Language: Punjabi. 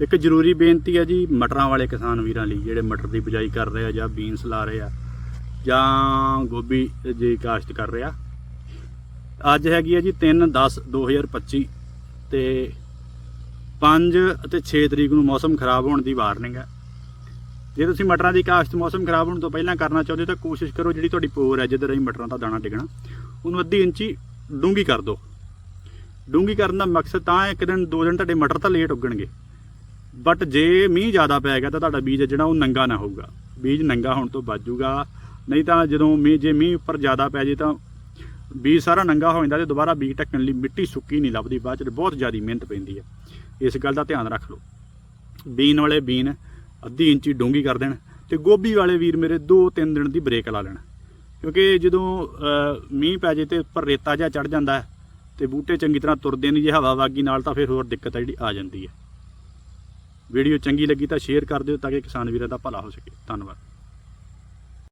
ਇੱਕ ਜ਼ਰੂਰੀ ਬੇਨਤੀ ਹੈ ਜੀ ਮਟਰਾਂ ਵਾਲੇ ਕਿਸਾਨ ਵੀਰਾਂ ਲਈ, ਜਿਹੜੇ ਮਟਰ ਦੀ ਬਿਜਾਈ ਕਰ ਰਹੇ ਆ ਜਾਂ ਬੀਨਸ ਲਾ ਰਹੇ ਆ ਜਾਂ ਗੋਭੀ ਜੀ ਕਾਸ਼ਤ ਕਰ ਰਹੇ ਆ। ਅੱਜ ਹੈਗੀ ਹੈ ਜੀ 3 10 2025 ਤੇ 5 ਅਤੇ 6 ਤਰੀਕ ਨੂੰ ਮੌਸਮ ਖਰਾਬ ਹੋਣ ਦੀ ਵਾਰਨਿੰਗ ਹੈ। ਜੇ ਤੁਸੀਂ ਮਟਰਾਂ ਦੀ ਕਾਸ਼ਤ ਮੌਸਮ ਖਰਾਬ ਹੋਣ ਤੋਂ ਪਹਿਲਾਂ ਕਰਨਾ ਚਾਹੁੰਦੇ ਤਾਂ ਕੋਸ਼ਿਸ਼ ਕਰੋ ਜਿਹੜੀ ਤੁਹਾਡੀ ਪੋਰ ਹੈ, ਜਿੱਧਰ ਅਸੀਂ ਮਟਰਾਂ ਦਾ ਦਾਣਾ ਡਿੱਗਣਾ, ਉਹਨੂੰ ਅੱਧੀ ਇੰਚੀ ਡੂੰਗੀ ਕਰ ਦਿਓ। ਡੂੰਗੀ ਕਰਨ ਦਾ ਮਕਸਦ ਤਾਂ ਹੈ ਇੱਕ ਦਿਨ, ਦੋ ਦਿਨ ਤੁਹਾਡੇ ਮਟਰ ਤਾਂ ਲੇਟ ਉੱਗਣਗੇ। ਬਟ ਜੇ ਮੀਂਹ ਜ਼ਿਆਦਾ ਪੈ ਗਿਆ ਤਾਂ ਤੁਹਾਡਾ ਬੀਜ ਜਿਹੜਾ ਉਹ ਨੰਗਾ ਨਾ ਹੋਊਗਾ। ਬੀਜ ਨੰਗਾ ਹੋਣ ਤੋਂ ਬਚੂਗਾ ਨਹੀਂ ਤਾਂ ਜਦੋਂ ਮੀਂਹ ਜੇ ਮੀਂਹ ਉੱਪਰ ਜ਼ਿਆਦਾ ਪੈ ਜੇ ਤਾਂ ਬੀਜ ਸਾਰਾ ਨੰਗਾ ਹੋ ਜਾਂਦਾ ਤੇ ਦੁਬਾਰਾ ਬੀਜ ਢੱਕਣ ਲਈ ਮਿੱਟੀ ਸੁੱਕੀ ਨਹੀਂ ਲੱਭਦੀ। ਬਾਅਦ ਚ ਬਹੁਤ ਜ਼ਿਆਦਾ ਮਿਹਨਤ ਪੈਂਦੀ ਹੈ। ਇਸ ਗੱਲ ਦਾ ਧਿਆਨ ਰੱਖ ਲਓ। ਬੀਨ ਵਾਲੇ ਬੀਨ ਅੱਧੀ ਇੰਚੀ ਡੂੰਗੀ ਕਰ ਦੇਣ ਤੇ ਗੋਭੀ ਵਾਲੇ ਵੀਰ ਮੇਰੇ 2-3 ਦਿਨ ਦੀ ਬ੍ਰੇਕ ਲਾ ਲੈਣ। ਕਿਉਂਕਿ ਜਦੋਂ ਮੀਂਹ ਪੈ ਜੇ ਤੇ ਉੱਪਰ ਰੇਤਾ ਜਿਹਾ ਚੜ ਜਾਂਦਾ ਹੈ ਤੇ ਬੂਟੇ ਚੰਗੀ ਤਰ੍ਹਾਂ ਤੁਰਦੇ ਨਹੀਂ ਜੇ ਹਵਾ ਵਾਗੀ ਨਾਲ ਤਾਂ ਫਿਰ ਹੋਰ ਦਿੱਕਤ ਆ ਜਿਹੜੀ ਆ ਜਾਂਦੀ ਹੈ। ਵੀਡੀਓ ਚੰਗੀ ਲੱਗੀ ਤਾਂ ਸ਼ੇਅਰ ਕਰ ਦਿਓ ਤਾਂ ਕਿ ਕਿਸਾਨ ਵੀਰਾਂ ਦਾ ਭਲਾ ਹੋ ਸਕੇ। ਧੰਨਵਾਦ।